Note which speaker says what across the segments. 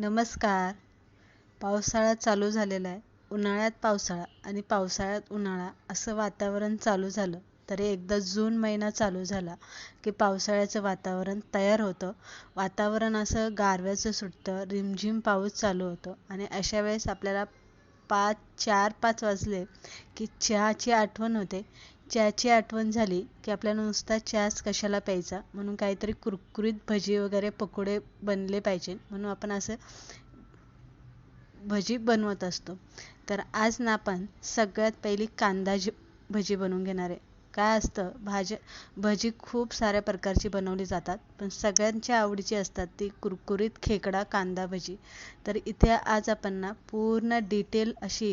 Speaker 1: नमस्कार. पावसाळा चालू झालेला आहे. उन्हाळ्यात पावसाळा आणि पावसाळ्यात उन्हाळा असं वातावरण चालू झालं तरी एकदा जून महिना चालू झाला की पावसाळ्याचं वातावरण तयार होतं. वातावरण असं गारव्याचं सुटतं रिमझिम पाऊस चालू होतो आणि अशा वेळेस आपल्याला पाच चार पाच वाजले की चहाची आठवण होते. चहाची आठवण झाली की आपल्याला नुसता चहाच कशाला प्यायचा? म्हणून काहीतरी कुरकुरीत भजी वगैरे पकोडे बनले पाहिजे. म्हणून आपण असं भजी बनवत असतो. तर आज ना आपण सगळ्यात पहिली कांदा जी भजी बनवून घेणार आहे. काय असतं? भाज्या भजी खूप साऱ्या प्रकारची बनवली जातात पण सगळ्यांच्या आवडीची असतात ती कुरकुरीत खेकडा कांदा भजी. तर इथे आज आपण ना पूर्ण डिटेल अशी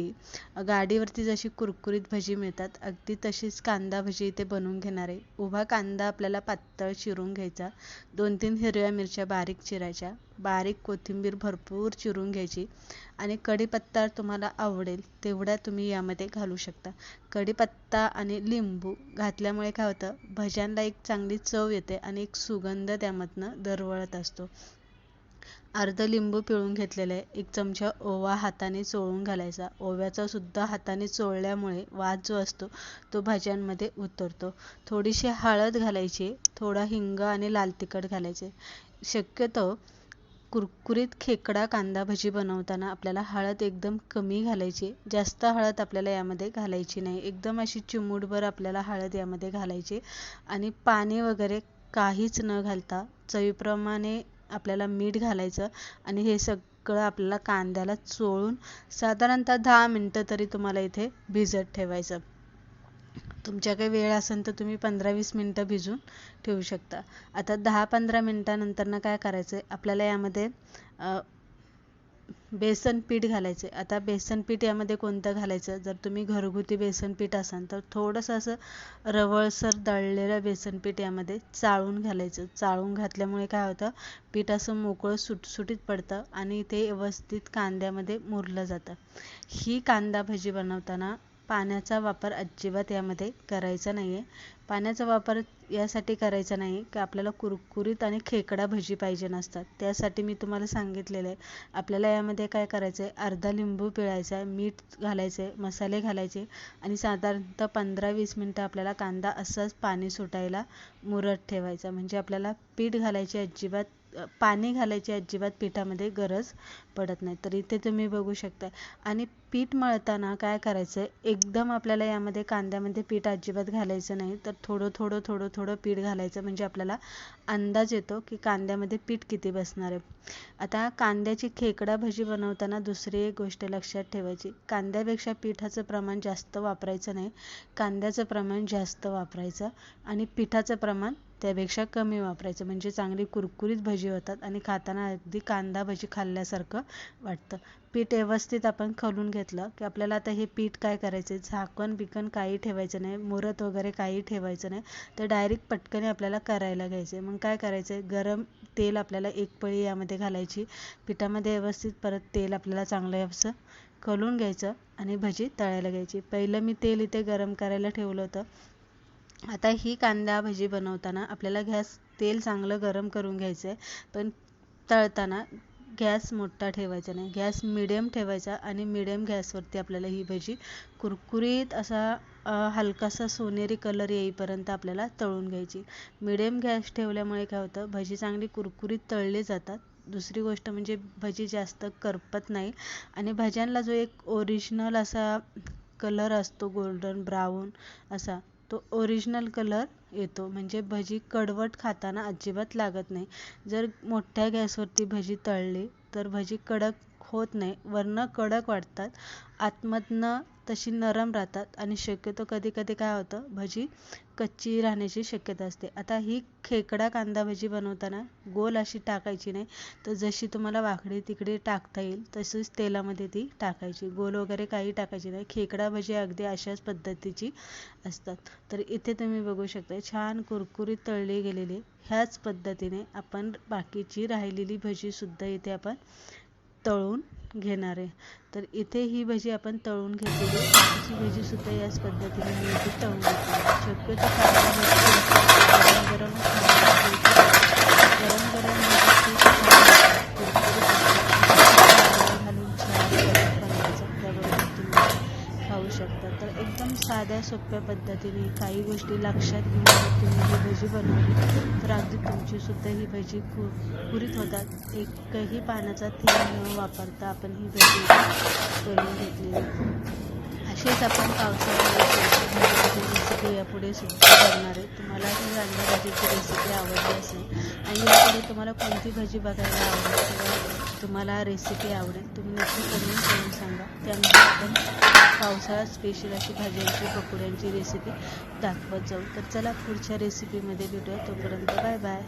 Speaker 1: गाडीवरती जशी कुरकुरीत भजी मिळतात अगदी तशीच कांदा भजी इथे बनवून घेणार आहे. उभा कांदा आपल्याला पातळ चिरून घ्यायचा दोन तीन हिरव्या मिरच्या बारीक चिरायच्या. बारीक कोथिंबीर भरपूर चिरून घ्यायची आणि कढीपत्ता तुम्हाला आवडेल तेवढ्या तुम्ही यामध्ये घालू शकता. कढीपत्ता आणि लिंबू घातल्यामुळे काय होतं भज्यांना एक चांगली चव येते आणि एक सुगंध त्यामधनं दरवळत असतो. अर्ध लिंबू पिळून घेतलेलं आहे एक चमचा ओवा हाताने चोळून घालायचा. ओव्याचा सुद्धा हाताने चोळल्यामुळे वास जो असतो तो भाज्यांमध्ये उतरतो. थोडीशी हळद घालायची थोडा हिंग आणि लाल तिखट घालायचे. शक्यतो कुरकुरीत खेकडा कांदा भजी बनवताना आपल्याला हळद एकदम कमी घालायची. जास्त हळद आपल्याला यामध्ये घालायची नाही. एकदम अशी चिमूटभर आपल्याला हळद यामध्ये घालायची. आणि पाणी वगैरे काहीच न घालता चवीप्रमाणे आपल्याला मीठ घालायचं. आणि हे सगळं आपल्याला कांद्याला चोळून साधारणतः दहा मिनटं तरी तुम्हाला इथे भिजत ठेवायचं. तुमच्या काही वेळ असेल तर तुम्ही पंधरा वीस मिनटं भिजून ठेवू शकता. आता दहा पंधरा मिनटानंतरनं काय करायचं आहे आपल्याला यामध्ये बेसन पीठ घालायचं आहे आता बेसन पीठ यामध्ये कोणतं घालायचं? जर तुम्ही घरगुती बेसन पीठ असाल तर थोडंसं असं रवळसर दळलेलं बेसन पीठ यामध्ये चाळून घालायचं. चाळून घातल्यामुळे काय होतं? पीठ असं मोकळं सुटसुटीत पडतं आणि ते व्यवस्थित कांद्यामध्ये मुरलं जातं. ही कांदा भजी बनवताना पाण्याचा वापर अजिबात यामध्ये करायचा नाही आहे पाण्याचा वापर यासाठी करायचा नाही की आपल्याला कुरकुरीत आणि खेकडा भजी पाहिजे नसतात. त्यासाठी मी तुम्हाला सांगितलेलं आहे. आपल्याला यामध्ये काय करायचं आहे अर्धा लिंबू पिळायचा आहे मीठ घालायचं आहे मसाले घालायचे आणि साधारणतः पंधरा वीस मिनटं आपल्याला कांदा असंच पाणी सुटायला मुरत ठेवायचा. म्हणजे आपल्याला पीठ घालायची अजिबात पाणी घालायची अजिबात पिठामध्ये गरज पडत नाही. तर इथे तुम्ही बघू शकता आणि पीठ मळताना काय करायचं? आहे एकदम आपल्याला यामध्ये कांद्यामध्ये पीठ अजिबात घालायचं नाही. तर थोडं थोडं थोडं थोडं पीठ घालायचं. म्हणजे आपल्याला अंदाज येतो की कांद्यामध्ये पीठ किती बसणार आहे. आता कांद्याची खेकडा भजी बनवताना दुसरी एक गोष्ट लक्षात ठेवायची. कांद्यापेक्षा पिठाचं प्रमाण जास्त वापरायचं नाही. कांद्याचं प्रमाण जास्त वापरायचं आणि पिठाचं प्रमाण त्यापेक्षा कमी वापरायचं. म्हणजे चांगली कुरकुरीत भजी होतात आणि खाताना अगदी कांदा भजी खाल्ल्यासारखं वाटतं. पीठ व्यवस्थित आपण खलून घेतलं की आपल्याला आता हे पीठ काय करायचं आहे झाकण बिकण काही ठेवायचं नाही. मुरत वगैरे काही ठेवायचं नाही. तर डायरेक्ट पटकन आपल्याला करायला घ्यायचं मग काय करायचं आहे गरम तेल आपल्याला एक पळी यामध्ये घालायची. पिठामध्ये व्यवस्थित परत तेल आपल्याला चांगलं असं कलून घ्यायचं आणि भजी तळायला घ्यायची. पहिलं मी तेल इथे गरम करायला ठेवलं होतं. आता ही कांदा भजी बनवताना आपल्याला गॅस तेल चांगलं गरम करून घ्यायचं आहे पण तळताना गॅस मोठा ठेवायचा नाही. गॅस मिडियम ठेवायचा आणि मिडियम गॅसवरती आपल्याला ही भजी कुरकुरीत असा हलकासा सोनेरी कलर येईपर्यंत आपल्याला तळून घ्यायची. मिडियम गॅस ठेवल्यामुळे काय होतं भजी चांगली कुरकुरीत तळली जातात. दुसरी गोष्ट म्हणजे भजी जास्त करपत नाही आणि भज्यांना जो एक ओरिजिनल असा कलर असतो गोल्डन ब्राऊन असा तो ओरिजिनल कलर येतो. म्हणजे भजी कडवट खाताना अजिबात लागत नाही. जर मोठ्या गॅसवरती भजी तळली तर भजी कडक होत नाही. वरनं कडक वाटतात. आतमधनं तशी नरम राहतात. आणि शक्यतो कधी कधी काय होतं भजी कच्ची राहण्याची शक्यता असते. आता ही खेकडा कांदा भजी बनवताना गोल अशी टाकायची नाही. तर जशी तुम्हाला वाकडी तिकडे टाकता येईल तशीच तेलामध्ये ती टाकायची. गोल वगैरे काही टाकायची नाही. खेकडा भजी अगदी अशाच पद्धतीची असतात. तर इथे तुम्ही बघू शकता छान कुरकुरीत तळली गेलेली ह्याच पद्धतीने आपण बाकीची राहिलेली भजीसुद्धा इथे आपण तळून घेणार आहे. तर इथे ही भजी आपण तळून घेतलेली ही भजी सुद्धा याच पद्धतीने मी इथे तळून घेतली शक्यतो गरम गरम गरम गरम सोप्या पद्धतीने काही गोष्टी लक्षात घेऊन तुम्ही ही भजी बनवली. तर अगदी तुमचीसुद्धा ही भजी कु कुरीत होतात. एकही पाण्याचा थेंब न वापरता आपण ही भजी करून घेतली अशीच आपण पावसाळ्यामध्ये रेसिपी यापुढे सुद्धा करणार आहे. तुम्हाला ही अंडा भाजीची रेसिपी आवडली असेल आणि यापुढे तुम्हाला कोणती भजी बघायला आवडेल तुम्हाला रेसिपी आवडेल तुम्ही नक्की कमेंट करून सांगा. त्यामध्ये आपण पावसाळ्यात स्पेशल अशी भाज्यांची पकोड्यांची रेसिपी दाखवत जाऊ. तर चला पुढच्या रेसिपीमध्ये भेटूया. तोपर्यंत बाय बाय